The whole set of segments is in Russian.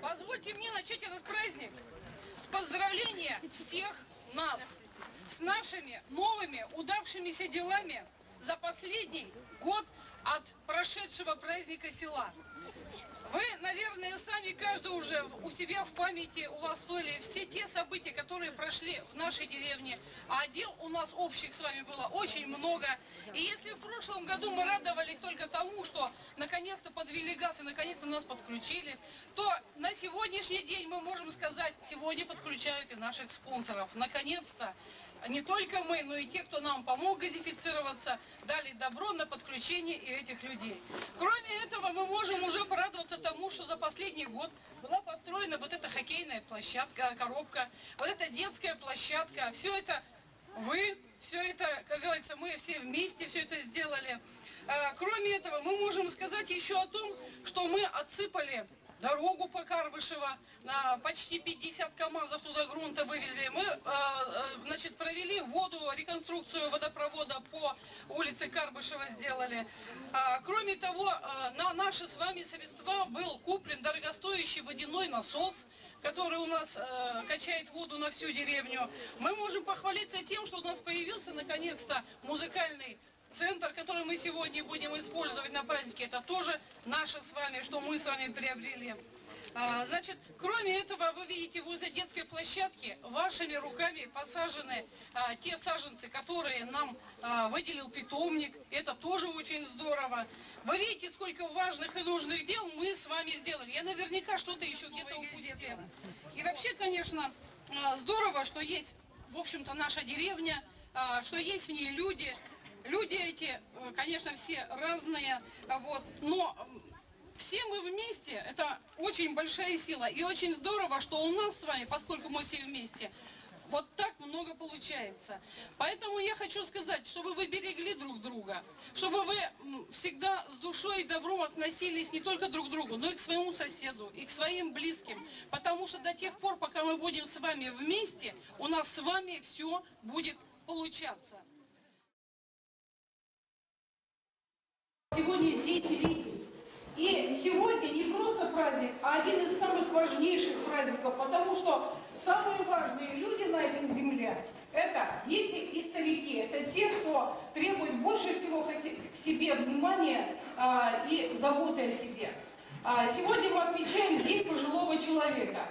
Позвольте мне начать этот праздник с поздравления всех нас с нашими новыми удавшимися делами за последний год от прошедшего праздника села. Вы, наверное, сами каждый уже у себя в памяти, у вас всплыли все те события, которые прошли в нашей деревне. А дел у нас общих с вами было очень много. И если в прошлом году мы радовались только тому, что наконец-то подвели газ и наконец-то нас подключили, то на сегодняшний день мы можем сказать, сегодня подключают и наших спонсоров. Наконец-то не только мы, но и те, кто нам помог газифицироваться, дали добро на подключение и этих людей. Кроме этого, мы можем уже порадоваться тому, что за последний год была построена вот эта хоккейная площадка, коробка, вот эта детская площадка. Все это вы, все это, как говорится, мы все вместе все это сделали. А, Кроме этого, мы можем сказать еще о том, что мы отсыпали дорогу по Карбышево, на почти 50 КАМАЗов туда грунта вывезли. Мы, э, э, значит, провели воду, реконструкцию водопровода по улице Карбышева сделали. А, Кроме того, э, на наши с вами средства был куплен дорогостоящий водяной насос, который у нас э, качает воду на всю деревню. Мы можем похвалиться тем, что у нас появился наконец-то музыкальный центр, который мы сегодня будем использовать на празднике, это тоже наше с вами, что мы с вами приобрели. А, Значит, кроме этого, вы видите, возле детской площадки вашими руками посажены а, те саженцы, которые нам а, выделил питомник. Это тоже очень здорово. Вы видите, сколько важных и нужных дел мы с вами сделали. Я наверняка что-то еще где-то упустила. И вообще, конечно, а, здорово, что есть, в общем-то, наша деревня, а, что есть в ней люди, Люди эти, э, конечно, все разные, вот, но все мы вместе, это очень большая сила. И очень здорово, что у нас с вами, поскольку мы все вместе, вот так много получается. Поэтому я хочу сказать, чтобы вы берегли друг друга, чтобы вы всегда с душой и добром относились не только друг к другу, но и к своему соседу, и к своим близким. Потому что до тех пор, пока мы будем с вами вместе, у нас с вами все будет получаться. Сегодня дети видят. И сегодня не просто праздник, а один из самых важнейших праздников, потому что самые важные люди на этой земле – это дети и старики. Это те, кто требует больше всего к се- к себе внимания а, и заботы о себе. А, сегодня мы отмечаем День пожилого человека.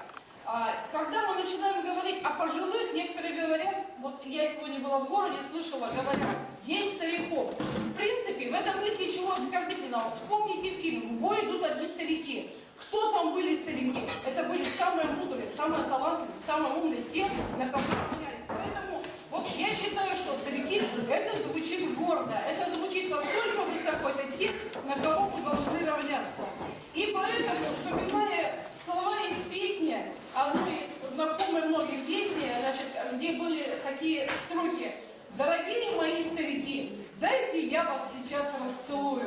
А, Когда мы начинаем говорить о пожилых, некоторые говорят, вот я сегодня была в городе, слышала, говорят, день стариков. В принципе, в этом нет ничего оскорбительного. Вспомните фильм «В бой идут одни старики». Кто там были старики? Это были самые мудрые, самые талантливые, самые умные, те, на кого равнялись. Поэтому вот я считаю, что старики, это звучит гордо, это звучит настолько высоко, это те, на кого мы должны равняться. И поэтому, вспоминая одной знакомой многих песни, значит, где были такие строки. Дорогие мои старики, дайте я вас сейчас расцелую.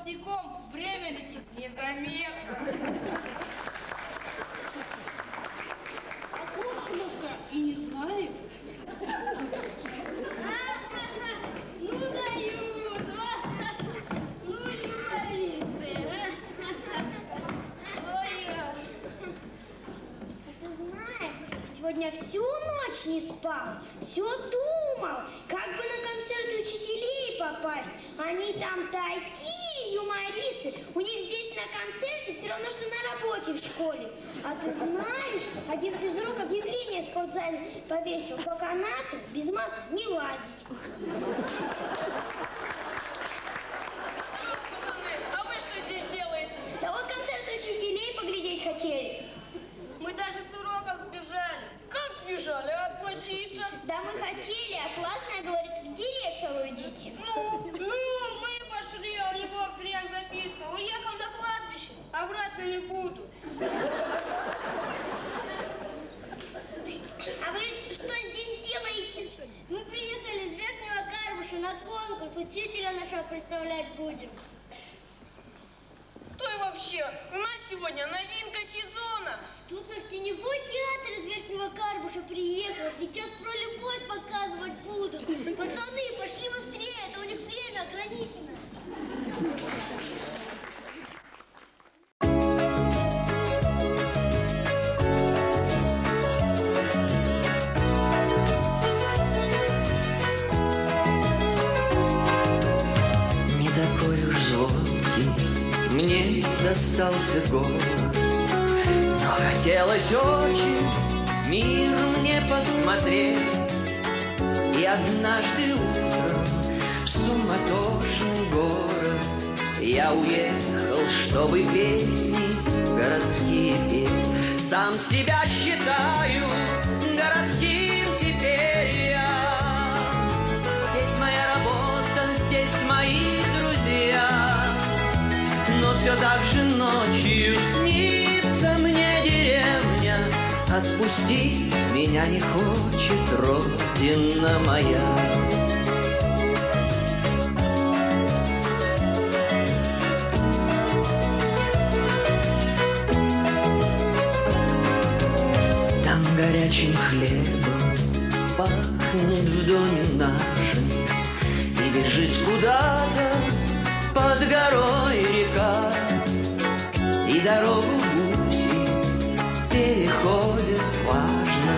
Толстяком время летит незаметно. А больше мы-то и не знаем. Ну дают, ну юмористы, Ой, Ты знаешь, сегодня всю ночь не спал, все думал, как бы на концерт учителей попасть. Они там такие юмористы, у них здесь на концерте все равно, что на работе в школе. А ты знаешь, один физрук объявление в спортзале повесил по канату, без мата не лазить. а вы что здесь делаете? Да вот концерт учителей поглядеть хотели. Мы даже с уроков сбежали. Как сбежали? А Относиться? Да мы хотели, а классная говорит, к директору идите. Ну, мы пошли, а у него прям записка. Уехал на кладбище, обратно не буду. А вы что здесь делаете? Мы приехали из Верхнего Карбуша на конкурс. Учителя нашего представлять будем. Кто и вообще? У нас сегодня новинка сезона. Тут наш теневой театр из Верхнего Карбуша приехал. Сейчас про любовь показывать будут. Пацаны, пошли быстрее, это у них время ограничено. Достался голос, Но хотелось очень мир мне посмотреть. И однажды утром в суматошный город Я уехал, чтобы песни городские петь. Сам себя считаю городским все так же ночью снится мне деревня. Отпустить меня не хочет родина моя. Там горячим хлебом пахнет в доме нашем И бежит куда-то под горой И дорогу гуси переходят важно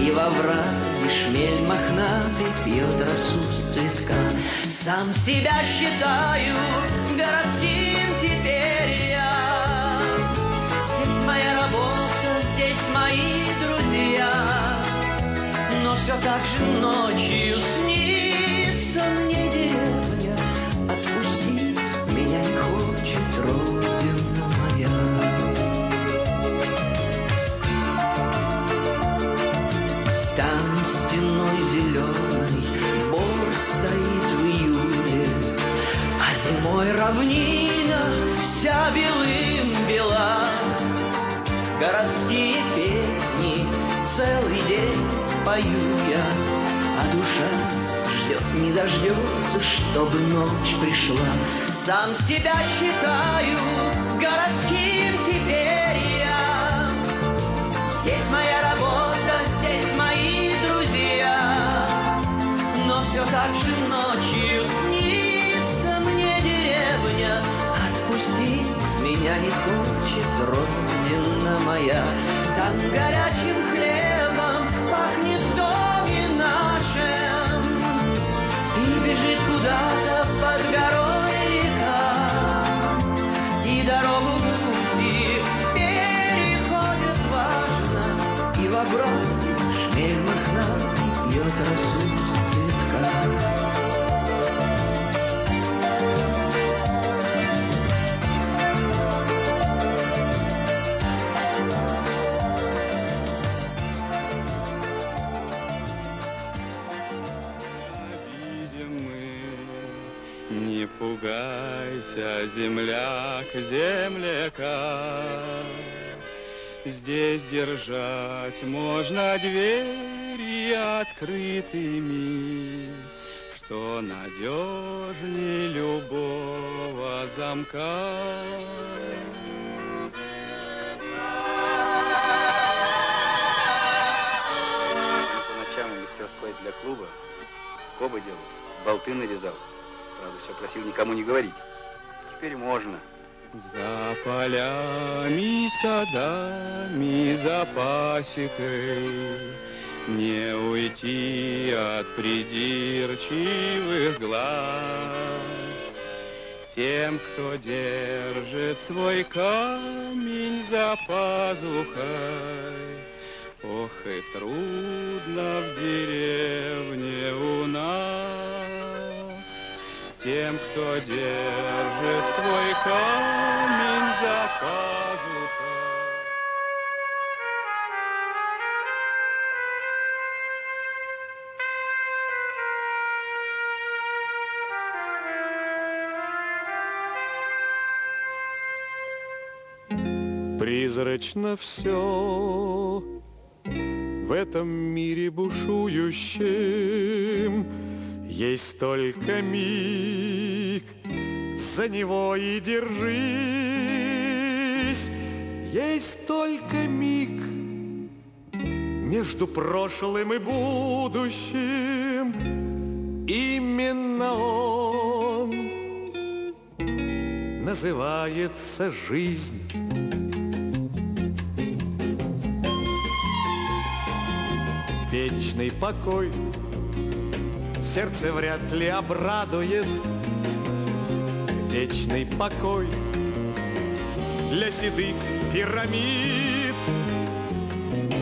И во враге шмель мохнатый пьет росу с цветка. Сам себя считаю городским теперь я. Здесь моя работа, здесь мои друзья. Но все так же ночью снится мне Стеной зеленой бор стоит в июле, А зимой равнина вся белым бела. Городские песни целый день пою я, А душа ждет, не дождется, чтобы ночь пришла. Сам себя считаю городским теперь все так же ночью снится мне деревня. Отпустить меня не хочет родина моя. Там горячим хлебом пахнет в доме нашем. И бежит куда-то под горой река. И дорогу гуси переходят важно, И во враге шмель мохнатый пьет росу Не пугайся, земляк, земляка. Здесь держать можно двери открытыми, что надежней любого замка. По ночам в мастерской для клуба скобы делал, болты нарезал. Правда, все просил никому не говорить. Теперь можно. За полями, садами, за пасекой Не уйти от придирчивых глаз Тем, кто держит свой камень за пазухой Ох, и трудно в деревне у нас Тем, кто держит свой камень за пазухой. Призрачно все в этом мире бушующем Есть только миг, за него и держись. Есть только миг между прошлым и будущим. Именно он называется жизнь. Вечный покой Сердце вряд ли обрадует. Вечный покой Для седых пирамид.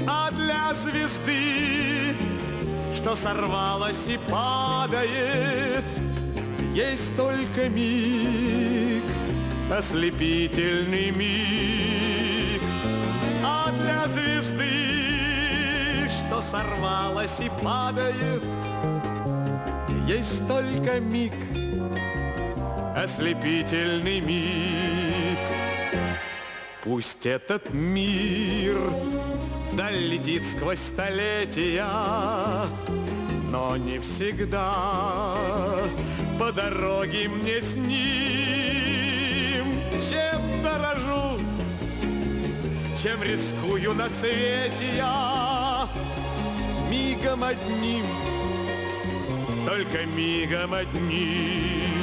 А для звезды Что сорвалась и падает Есть только миг Ослепительный миг. А для звезды что сорвалась и падает, Есть только миг, ослепительный миг. Пусть этот мир вдаль летит сквозь столетия, Но не всегда по дороге мне с ним. Чем дорожу, чем рискую на свете я, мигом одним, только мигом одним.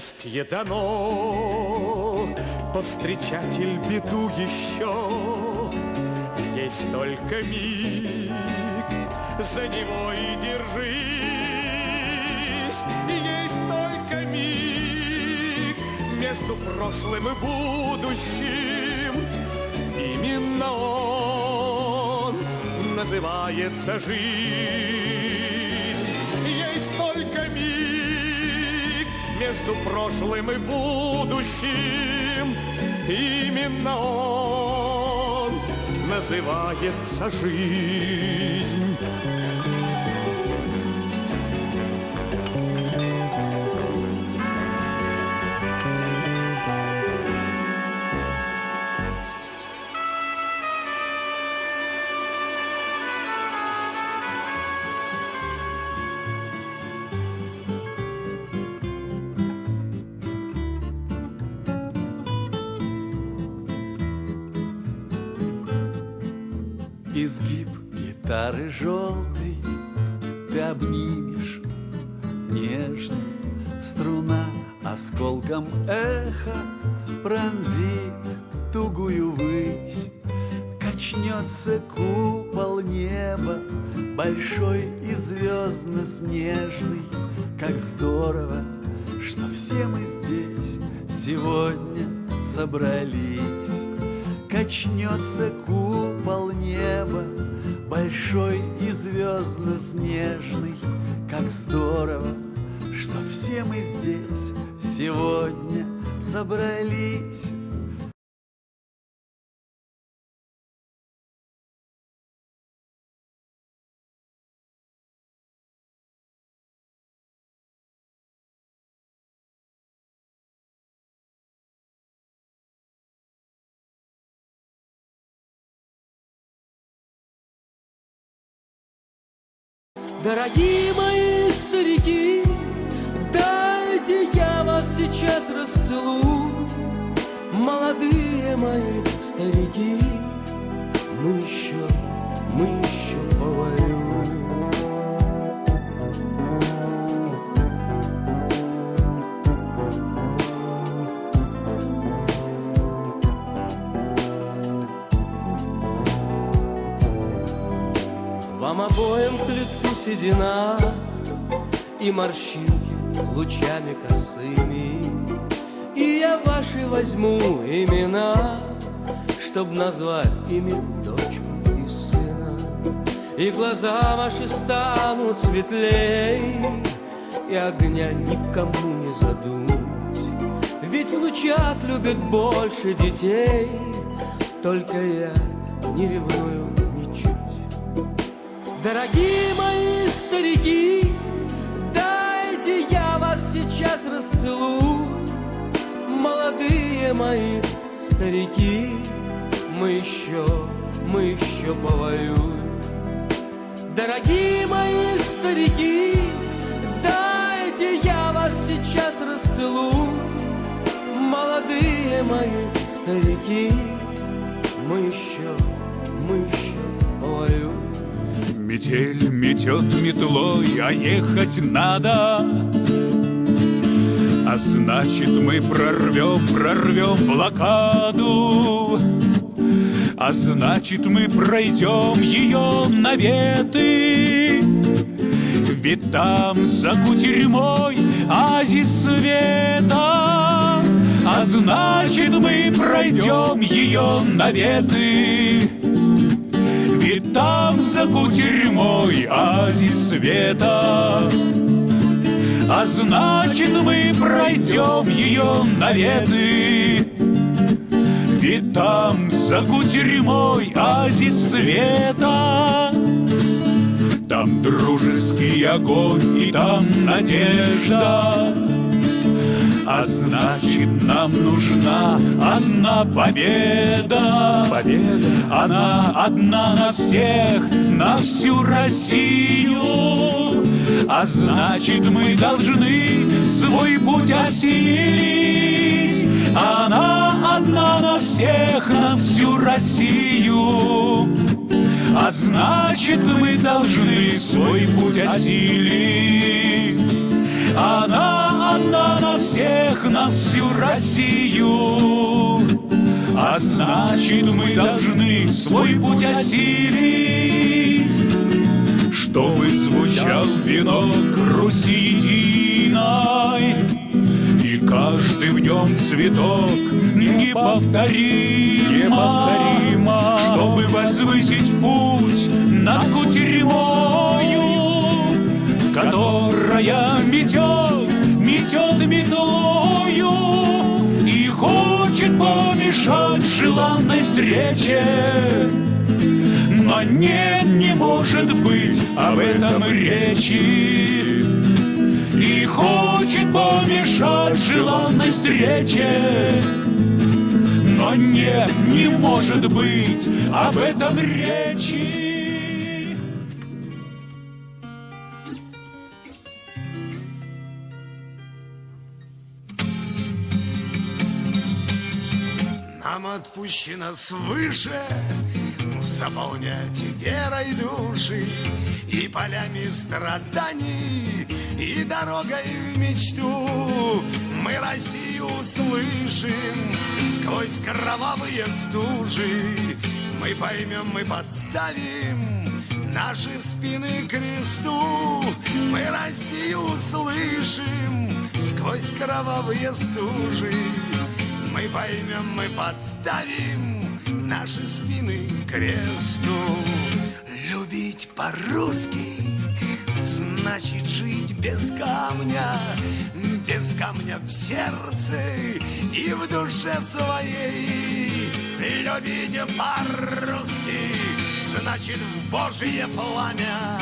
Счастье дано, повстречатель беду еще. Есть только миг, за него и держись. Есть только миг между прошлым и будущим. Именно он называется жизнь. Есть только миг между прошлым и будущим. Именно он называется жизнь. Гитары желтой Ты обнимешь нежно. Струна осколком эха Пронзит тугую высь. Качнется купол неба Большой и звездно-снежный Как здорово, что все мы здесь Сегодня собрались. Качнется купол неба Большой и звездно-снежный как здорово, что все мы здесь сегодня собрались. Дорогие мои старики, дайте я вас сейчас расцелую. Молодые мои старики, мы еще, мы еще повоюем. Вам обоим к лицу седина И морщинки лучами косыми. И я ваши возьму имена Чтоб назвать ими дочку и сына. И глаза ваши станут светлей И огня никому не задуть. Ведь внучат любят больше детей Только я не ревную Дорогие мои старики, дайте я вас сейчас расцелую. Молодые мои старики, мы еще, мы еще повоюем. Дорогие мои старики, дайте я вас сейчас расцелую. Молодые мои старики, мы еще, мы еще повоюем. Метель метет метлой, а ехать надо. А значит, мы прорвем, прорвем блокаду. А значит, мы пройдем ее наветы. Ведь там за кутерьмой азис света. А значит, мы пройдем ее наветы. Там за кутерьмой азис света. А значит, мы пройдем ее наветы. Ведь там за кутерьмой азис света. Там дружеский огонь и там надежда. А значит, нам нужна одна победа. Победа. Она одна на всех, на всю Россию. А значит, мы должны свой путь осилить. Она одна на всех, на всю Россию. А значит, мы должны свой путь осилить. Она одна на всех, на всю Россию. А значит, мы должны свой путь осилить, Чтобы звучал венок Руси единой, И каждый в нем цветок неповторимо Чтобы возвысить путь над кутерьмою, Которая метет, метет метлою И хочет помешать желанной встрече. Но нет, не может быть об этом речи. И хочет помешать желанной встрече. Но нет, не может быть об этом речи. Отпущено свыше заполнять верой души и полями страданий, и дорогой в мечту. Мы Россию слышим сквозь кровавые стужи. Мы поймем, мы подставим наши спины кресту. Мы Россию слышим сквозь кровавые стужи. Мы поймем, мы подставим наши спины кресту. Любить по-русски значит жить без камня, без камня в сердце и в душе своей. Любить по-русски значит в Божье пламя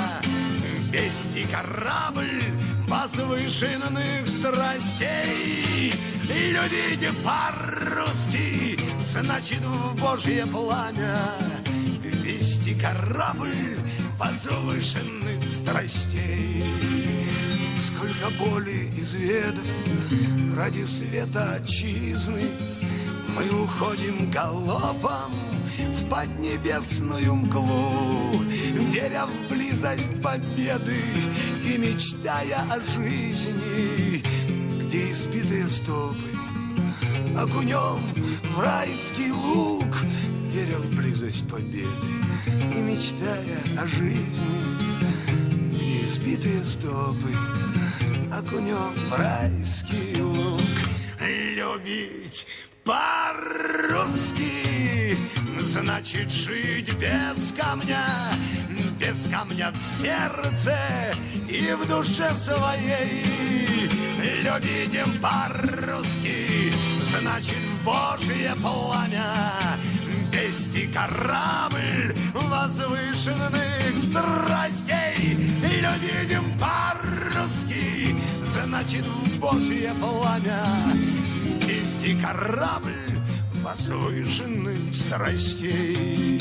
вести корабль возвышенных страстей. Любить по-русски значит в Божье пламя. Вести корабль возвышенных страстей. Сколько боли изведав ради света отчизны, мы уходим галопом в поднебесную мглу, веря в близость победы и мечтая о жизни, где избитые стопы окунем в райский луг, веря в близость победы и мечтая о жизни, где избитые стопы окунем в райский луг. Любить по-русски значит жить без камня, без камня в сердце и в душе своей. Любить по-русски значит в Божье пламя вести корабль возвышенных страстей. Любить по-русски значит в Божье пламя вести корабль возвышенных страстей.